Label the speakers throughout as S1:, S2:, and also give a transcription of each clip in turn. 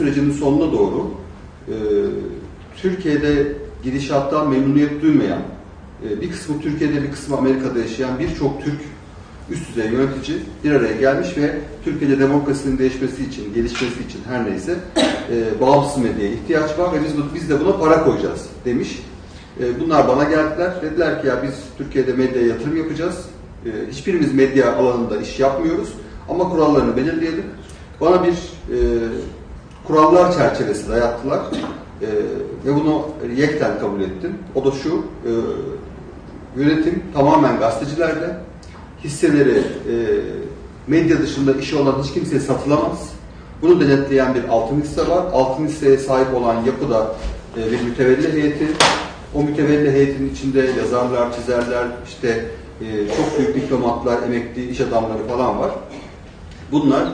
S1: sürecinin sonuna doğru e, Türkiye'de gidişattan memnuniyet duymayan, e, bir kısmı Türkiye'de bir kısmı Amerika'da yaşayan birçok Türk üst düzey yönetici bir araya gelmiş ve Türkiye'de demokrasinin değişmesi için, gelişmesi için her neyse e, bağımsız medyaya ihtiyaç var ve biz, biz de buna para koyacağız demiş. E, bunlar bana geldiler. Dediler ki ya biz Türkiye'de medyaya yatırım yapacağız. E, hiçbirimiz medya alanında iş yapmıyoruz ama kurallarını belirleyelim. Bana bir e, kurallar çerçevesi dayattılar E, ve bunu yekten kabul ettim. O da şu, e, yönetim tamamen gazetecilerde, hisseleri e, medya dışında işi olan hiç kimseye satılamaz. Bunu denetleyen bir altın hisse var. Altın hisseye sahip olan yapıda e, bir mütevelli heyeti. O mütevelli heyetin içinde yazarlar, çizerler, işte e, çok büyük diplomatlar, emekli iş adamları falan var. Bunlar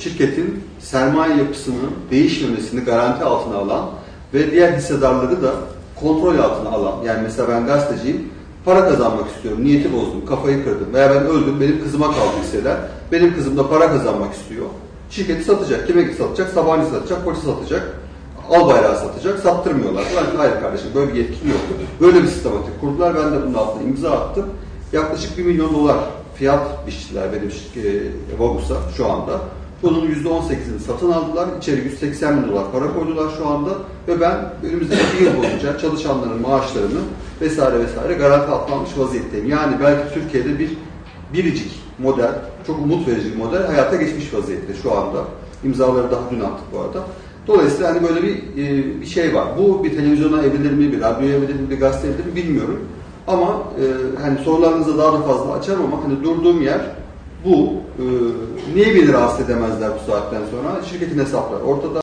S1: şirketin sermaye yapısının değişmemesini garanti altına alan ve diğer hissedarları da kontrol altına alan. Yani mesela ben gazeteciyim, para kazanmak istiyorum, niyeti bozdum, kafayı kırdım veya ben öldüm, benim kızıma kaldı hisseler. Benim kızım da para kazanmak istiyor. Şirketi satacak, kime satacak, Sabancı satacak, Koç'u satacak, al bayrağı satacak, sattırmıyorlar. Ben hayır kardeşim böyle bir yetkin yok. Böyle bir sistematik kurdular. Ben de bunun altına imza attım. Yaklaşık 1 milyon dolar fiyat biçtiler benim e, Vagus'a şu anda. Bunun %18'ini satın aldılar. İçeri 180 bin dolar para koydular şu anda. Ve ben önümüzdeki bir yıl boyunca çalışanların maaşlarını vesaire vesaire garanti altına almış vaziyetteyim. Yani belki Türkiye'de bir biricik model, çok umut verici bir model hayata geçmiş vaziyette şu anda. İmzaları daha dün attık bu arada. Dolayısıyla hani böyle bir, e, bir şey var. Bu bir televizyona evrilir mi, bir radyoya evrilir mi, bir gazete evrilir mi bilmiyorum. Ama e, hani sorularınızı daha da fazla açarım ama hani durduğum yer bu. E, niye beni rahatsız edemezler bu saatten sonra? Şirketin hesapları ortada.